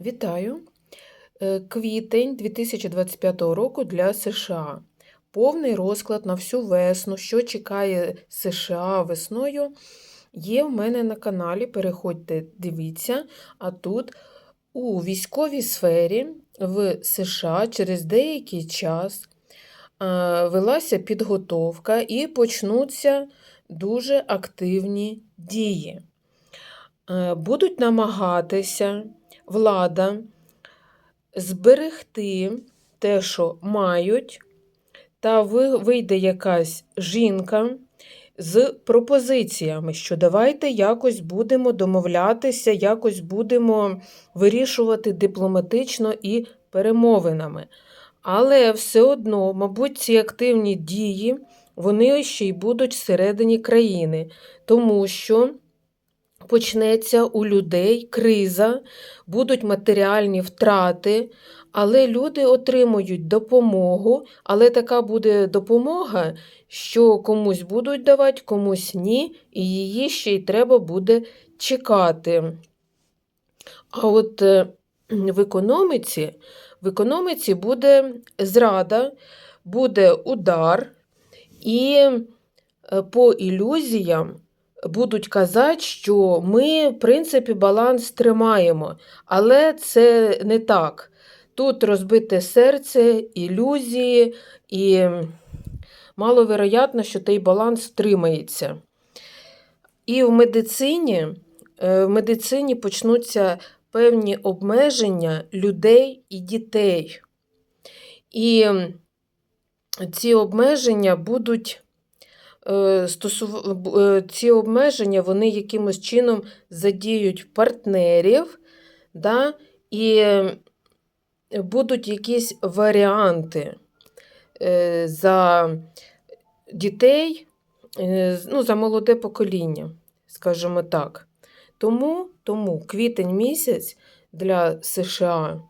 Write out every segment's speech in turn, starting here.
Вітаю! Е, Квітень 2025 року для США. Повний розклад на всю весну, що чекає США весною, є в мене на каналі. Переходьте, дивіться. А тут у військовій сфері в США через деякий час е, велася підготовка і почнуться дуже активні дії. Е, Будуть намагатися влада зберегти те, що мають, та вийде якась жінка з пропозиціями, що давайте якось будемо домовлятися, якось будемо вирішувати дипломатично і перемовинами. Але все одно, мабуть, ці активні дії вони ще й будуть всередині країни, тому що почнеться у людей криза, будуть матеріальні втрати, але люди отримують допомогу, але така буде допомога, що комусь будуть давати, комусь ні, і її ще й треба буде чекати. А от е, в економіці, в економіці буде зрада, буде удар, і е, по ілюзіям будуть казати, що ми, в принципі, баланс тримаємо, але це не так. Тут розбите серце, ілюзії, і маловероятно, що той баланс втримається. І в медицині, е, в медицині почнуться певні обмеження людей і дітей. І ці обмеження будуть стосув... е, ці обмеження вони якимось чином задіють партнерів, да? і е, будуть якісь варіанти е, за дітей, е, ну, за молоде покоління, скажімо так. Тому, тому квітень місяць для США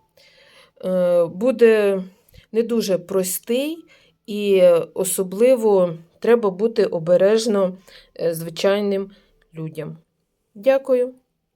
е, буде не дуже простий, і особливо треба бути обережно е, звичайним людям. Дякую.